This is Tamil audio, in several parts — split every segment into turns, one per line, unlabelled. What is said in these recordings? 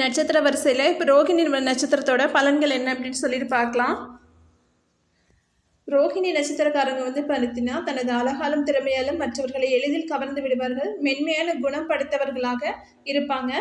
நட்சத்திர வரிசையில் இப்போ ரோகிணி நட்சத்திரத்தோட பலன்கள் என்ன அப்படின்னு சொல்லிட்டு பார்க்கலாம். ரோஹிணி நட்சத்திரக்காரங்க வந்து பார்த்தீங்கன்னா தனது அழகாலும் திறமையாலும் மற்றவர்களை எளிதில் கவர்ந்து விடுவார்கள். மென்மையான குணம் படைத்தவர்களாக இருப்பாங்க.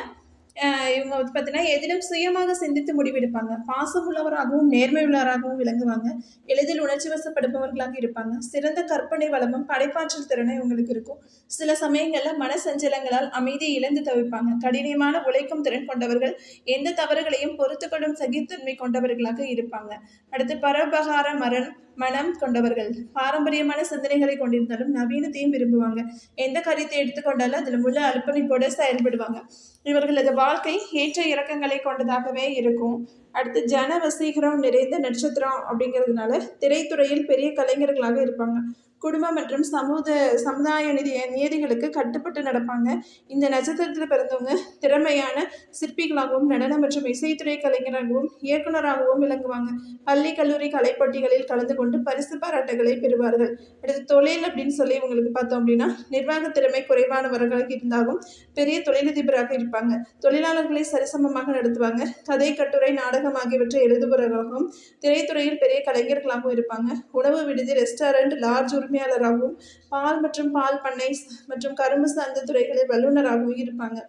இவங்க வந்து பார்த்தீங்கன்னா எதிலும் சுயமாக சிந்தித்து முடிவெடுப்பாங்க. பாசமுள்ளவராகவும் நேர்மை உள்ளவராகவும் விளங்குவாங்க. எளிதில் உணர்ச்சி வசப்படுபவர்களாக இருப்பாங்க. சிறந்த கற்பனை வளமும் படைப்பாற்றல் திறனும் இவங்களுக்கு இருக்கும். சில சமயங்களில் மன சஞ்சலங்களால் அமைதியை இழந்து தவிப்பாங்க. கடினமான உழைக்கும் திறன் கொண்டவர்கள் எந்த தவறுகளையும் பொறுத்துக்கொள்ளும் சகித்தன்மை கொண்டவர்களாக இருப்பாங்க. அடுத்து பரபகார மரணம். மனம் கொண்டவர்கள். பாரம்பரியமான சிந்தனைகளை கொண்டிருந்தாலும் நவீனத்தையும் விரும்புவாங்க. எந்த காரியத்தை எடுத்துக்கொண்டாலும் அதில் முழு அர்ப்பணிப்போடு செயல்படுவாங்க. இவர்களது வாழ்க்கை ஏற்ற இறக்கங்களை கொண்டதாகவே இருக்கும். அடுத்து ஜன வசீகரம் நிறைந்த நட்சத்திரம் அப்படிங்கிறதுனால திரைத்துறையில் பெரிய கலைஞர்களாக இருப்பாங்க. குடும்பம் மற்றும் சமூக சமுதாய நிதி நியதிகளுக்கு கட்டுப்பட்டு நடப்பாங்க. இந்த நட்சத்திரத்தில் பிறந்தவங்க திறமையான சிற்பிகளாகவும் நடன மற்றும் இசைத்துறை கலைஞராகவும் இயக்குனராகவும் விளங்குவாங்க. பள்ளி கல்லூரி கலைப்போட்டிகளில் கலந்து கொண்டு பரிசு பாராட்டுகளை பெறுவார்கள். அடுத்து தொழில் அப்படின்னு சொல்லி இவங்களுக்கு பார்த்தோம் அப்படின்னா நிர்வாக திறமை குறைவானவர்களாக இருந்தாலும் பெரிய தொழிலதிபராக இருப்பாங்க. தொழிலாளர்களை சரிசமமாக நடத்துவாங்க. கதை கட்டுரை நாடகம் ஆகியவற்றை எழுதுபவர்களாகவும் திரைத்துறையில் பெரிய கலைஞர்களாகவும் இருப்பாங்க. உணவு விடுதி ரெஸ்டாரண்ட் லார்ஜ் உரிமையாளராகவும் பால் மற்றும் பால் பண்ணை மற்றும் கரும்பு சார்ந்த துறைகளில் வல்லுநராகவும் இருப்பாங்க.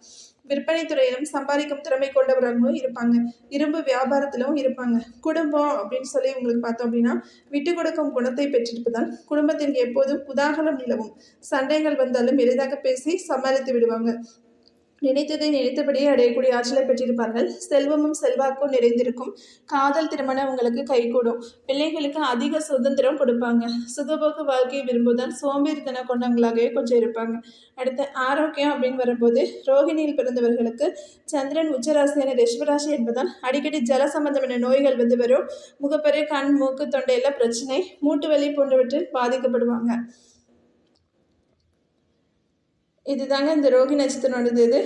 விற்பனை துறையிலும் சம்பாதிக்கும் திறமை கொண்டவராகவும் இருப்பாங்க. இரும்பு வியாபாரத்திலும் இருப்பாங்க. குடும்பம் அப்படின்னு சொல்லி உங்களுக்கு பார்த்தோம் அப்படின்னா விட்டு கொடுக்கும் குணத்தை பெற்றிருப்பதால் குடும்பத்தின் எப்போதும் உதாகரம் நிலவும். சண்டைகள் வந்தாலும் எளிதாக பேசி சமாளித்து விடுவாங்க. நினைத்ததை நினைத்தபடியே அடையக்கூடிய ஆற்றலை பெற்றிருப்பார்கள். செல்வமும் செல்வாக்கும் நிறைந்திருக்கும். காதல் திருமணம் உங்களுக்கு கைகூடும். பிள்ளைகளுக்கு அதிக சுதந்திரம் கொடுப்பாங்க. சுகபோக வாழ்க்கையை விரும்புதான் சோம்பேறித்தன கொண்டவங்களாகவே கொஞ்சம் இருப்பாங்க. அடுத்து ஆரோக்கியம் அப்படின்னு வரும்போது ரோகிணியில் பிறந்தவர்களுக்கு சந்திரன் உச்சராசியான ரிஷ்வராசி என்பதால் அடிக்கடி ஜல சம்பந்தமான நோய்கள் வந்து வரும். முகப்பரு கண் மூக்கு தொண்டையில பிரச்சனை. மூட்டு வலி போன்றவற்றில் பாதிக்கப்படுவாங்க. இதுதாங்க இந்த ரோகி நட்சத்திரனோடது இது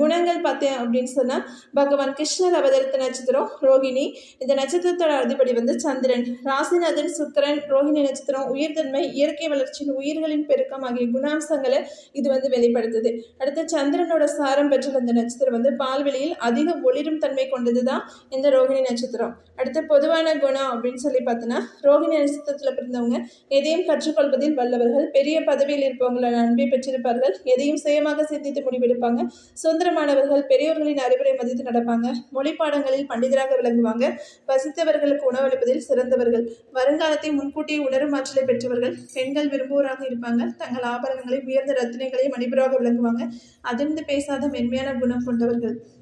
குணங்கள் பார்த்தேன் அப்படின்னு சொன்னால் பகவான் கிருஷ்ணர் அவதரித்த நட்சத்திரம் ரோகிணி. இந்த நட்சத்திரத்தோட அதிபதி வந்து சந்திரன். ராசிநாதன் சுத்திரன் ரோகிணி நட்சத்திரம் உயிர்தன்மை இயற்கை வளர்ச்சியின் உயிர்களின் பெருக்கம் ஆகிய குணாம்சங்களை இது வந்து வெளிப்படுத்துது. அடுத்து சந்திரனோட சாரம் பெற்ற இந்த நட்சத்திரம் வந்து பால்வெளியில் அதிக ஒளிரும் தன்மை கொண்டது தான் இந்த ரோகிணி நட்சத்திரம். அடுத்து பொதுவான குணம் அப்படின்னு சொல்லி பார்த்தோன்னா ரோகிணி நட்சத்திரத்தில் பிறந்தவங்க எதையும் கற்றுக்கொள்வதில் வல்லவர்கள். பெரிய பதவியில் இருப்பவங்களை அன்பை பெற்றிருப்பார்கள். எதையும் சுயமாக சிந்தித்து முடிவெடுப்பாங்க. சுதந்திரமானவர்கள் பெரியவர்களின் அறிவுரை மதித்து நடப்பாங்க. மொழி பாடங்களில் பண்டிதராக விளங்குவாங்க. பசித்தவர்களுக்கு உணவளிப்பதில் சிறந்தவர்கள். வருங்காலத்தை முன்கூட்டியே உணரும் ஆற்றலை பெற்றவர்கள். பெண்கள் விரும்புவோராக இருப்பாங்க. தங்கள் ஆபரணங்களை உயர்ந்த ரத்தினங்களை மணிபுராக விளங்குவாங்க. அதிர்ந்து பேசாத மென்மையான குணம் கொண்டவர்கள்.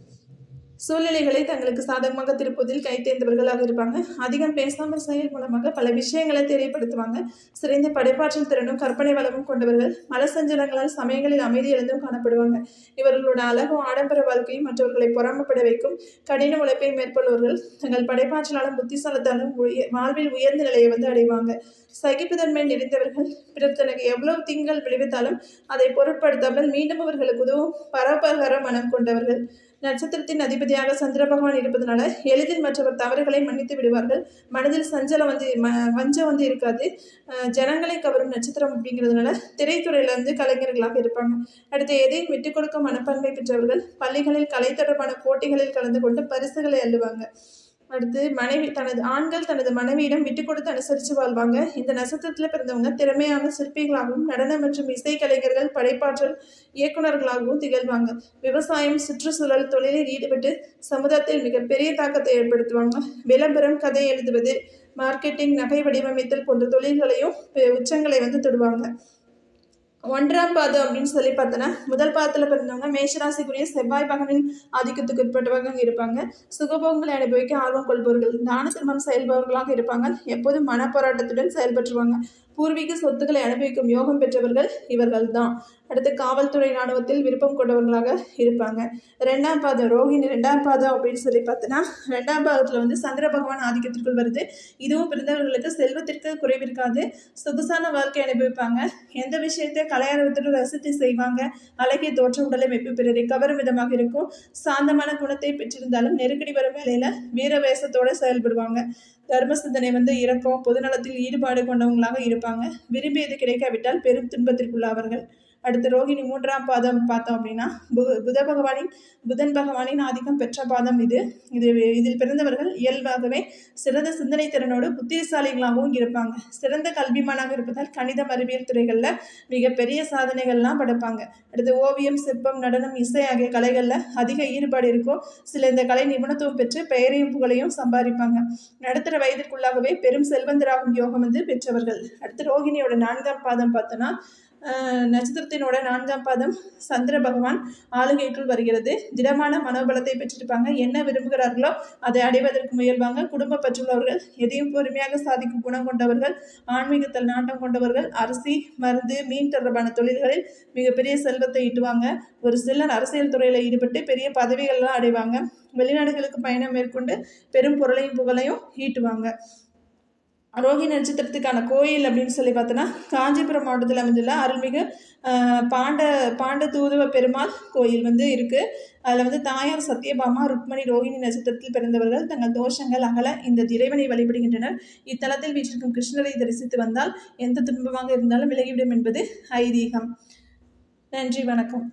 சூழ்நிலைகளை தங்களுக்கு சாதகமாக திருப்பதில் கைத்தேர்ந்தவர்களாக இருப்பாங்க. அதிகம் பேசாமல் செயல் மூலமாக பல விஷயங்களை தெரியப்படுத்துவாங்க சிறந்த படைப்பாற்றல் திறனும் கற்பனை வளமும் கொண்டவர்கள் மலசஞ்சலங்களால் சமயங்களில் அமைதி எழுந்தும் காணப்படுவாங்க. இவர்களோட அழகும் ஆடம்பர வாழ்க்கையும் மற்றவர்களை பொறாமப்பட வைக்கும் கடின உழைப்பை மேற்கொள்வர்கள் தங்கள் படைப்பாற்றலாலும் புத்திசாலத்தாலும் உய- வாழ்வில் உயர்ந்த நிலையை வந்து அடைவாங்க. சகிப்புத்தன்மை நிறைந்தவர்கள் பிறர் தனக்கு எவ்வளவு திங்கள் விளைவித்தாலும் அதை பொருட்படுத்தாமல் மீண்டும் அவர்களுக்கு உதவும் பரோபகார மனம் கொண்டவர்கள். நட்சத்திரத்தின் அதிபதியாக சந்திர பகவான் இருப்பதனால எளிதில் மற்றவர் தவறுகளை மன்னித்து விடுவார்கள். மனதில் சஞ்சலம் வந்து ம வஞ்சம் வந்து இருக்காது. ஜனங்களை கவரும் நட்சத்திரம் அப்படிங்கிறதுனால திரைத்துறையில வந்து கலைஞர்களாக இருப்பாங்க. அடுத்து எதையும் விட்டுக் கொடுக்கும் மனப்பான்மை பெற்றவர்கள் பள்ளிகளில் கலை தொடர்பான போட்டிகளில் கலந்து கொண்டு பரிசுகளை அள்ளுவாங்க. அடுத்து மனைவி தனது ஆண்கள் தனது மனைவியிடம் விட்டு கொடுத்து அனுசரித்து வாழ்வாங்க. இந்த நட்சத்திரத்தில் பிறந்தவங்க திறமையான சிற்பிகளாகவும் நடன மற்றும் இசை கலைஞர்கள் படைப்பாற்றல் இயக்குனர்களாகவும் திகழ்வாங்க. விவசாயம் சுற்றுச்சூழல் தொழிலில் ஈடுபட்டு சமுதாயத்தில் மிகப்பெரிய தாக்கத்தை ஏற்படுத்துவாங்க. விளம்பரம் கதை எழுதுவது மார்க்கெட்டிங் நகை வடிவமைத்தல் போன்ற தொழில்களையும் உச்சங்களை வந்து தொடுவாங்க. ஒன்றாம் பாதம் அப்படின்னு சொல்லி பார்த்தோன்னா முதல் பாதத்தில் பிறந்தவங்க மேஷராசிக்குரிய செவ்வாய் பகனின் ஆதிக்கத்துக்கு உட்பட்டவங்க இருப்பாங்க. சுகபோகங்களை அனுபவிக்க ஆர்வம் கொள்பவர்கள் தான தர்மம் செயல்பவர்களாக இருப்பாங்க. எப்போதும் மனப்போராட்டத்துடன் செயல்பற்றுவாங்க பூர்வீக சொத்துக்களை அனுபவிக்கும் யோகம் பெற்றவர்கள் இவர்கள் தான் அடுத்து காவல்துறை ராணுவத்தில் விருப்பம் கொண்டவர்களாக இருப்பாங்க. ரெண்டாம் பாதம் ரோஹிணி ரெண்டாம் பாதம் அப்படின்னு சொல்லி பார்த்தோன்னா ரெண்டாம் பாகத்தில் வந்து சந்திர பகவான் ஆதிக்கத்திற்குள் வருது. இதுவும் பிறந்தவர்களுக்கு செல்வத்திற்கு குறைவிருக்காது. சொகுசான வாழ்க்கை அனுபவிப்பாங்க. எந்த விஷயத்தை கலையாரத்துடன் ரசித்து செய்வாங்க? அழகிய தோற்ற உடலை மெப்பி பிறரை கவரும் விதமாக இருக்கும். சாந்தமான குணத்தை பெற்றிருந்தாலும் நெருக்கடி வரும் வேலையில் வீரவேசத்தோடு செயல்படுவாங்க. தர்ம சிந்தனை வந்து இரக்கம் பொதுநலத்தில் ஈடுபாடு கொண்டவங்களாக இருப்பாங்க. விரும்பியது கிடைக்காவிட்டால் பெரும் துன்பத்திற்குள்ளாவார்கள். அடுத்து ரோகிணி மூன்றாம் பாதம் பார்த்தோம் அப்படின்னா பு புத பகவானின் புதன் பகவானின் ஆதிக்கம் பெற்ற பாதம் இது. இது இதில் பிறந்தவர்கள் இயல்பாகவே சிறந்த சிந்தனை திறனோடு புத்திசாலிகளாகவும் இருப்பாங்க. சிறந்த கல்விமானாக இருப்பதால் கணிதம் அறிவியல் துறைகளில் மிகப்பெரிய சாதனைகள்லாம் படைப்பாங்க. அடுத்து ஓவியம் சிற்பம் நடனம் இசை ஆகிய கலைகளில் அதிக ஈடுபாடு இருக்கும் சில இந்த கலை நிபுணத்துவம் பெற்று பெயரையும் புகழையும் சம்பாதிப்பாங்க. நடுத்தர வயதிற்குள்ளாகவே பெரும் செல்வந்தராகும் யோகம் வந்து பெற்றவர்கள். அடுத்து ரோகிணியோட நான்காம் பாதம் பார்த்தோன்னா நட்சத்திரத்தினோட நான்காம் பாதம் சந்திர பகவான் ஆளுகைக்குள் வருகிறது. திடமான மனோபலத்தை பெற்றிருப்பாங்க. என்ன விரும்புகிறார்களோ அதை அடைவதற்கு முயல்வாங்க. குடும்ப பற்றுள்ளவர்கள் எதையும் பொறுமையாக சாதிக்கும் குணம் கொண்டவர்கள் ஆன்மீகத்தில் நாட்டம் கொண்டவர்கள் அரிசி மருந்து மீன் தொடர்பான தொழில்களில் மிகப்பெரிய செல்வத்தை ஈட்டுவாங்க. ஒரு சிலர் அரசியல் துறையில் ஈடுபட்டு பெரிய பதவிகள்லாம் அடைவாங்க. வெளிநாடுகளுக்கு பயணம் மேற்கொண்டு பெரும் பொருளையும் புகழையும் ஈட்டுவாங்க. ரோகிணி நட்சத்திரத்துக்கான கோயில் அப்படின்னு சொல்லி பார்த்தோன்னா காஞ்சிபுரம் மாவட்டத்தில் அமைந்துள்ள அருள்மிகு பாண்ட பாண்ட தூதுவ பெருமாள் கோயில் வந்து இருக்குது அதில் வந்து தாயார் சத்யபாமா ருக்மணி ரோகிணி நட்சத்திரத்தில் பிறந்தவர்கள். தங்கள் தோஷங்கள் அகல இந்த இறைவனை வழிபடுகின்றனர். இத்தலத்தில் வீற்றிருக்கும் கிருஷ்ணரை தரிசித்து வந்தால் எந்த துன்பமாக இருந்தாலும் விலகிவிடும் என்பது ஐதீகம். நன்றி வணக்கம்.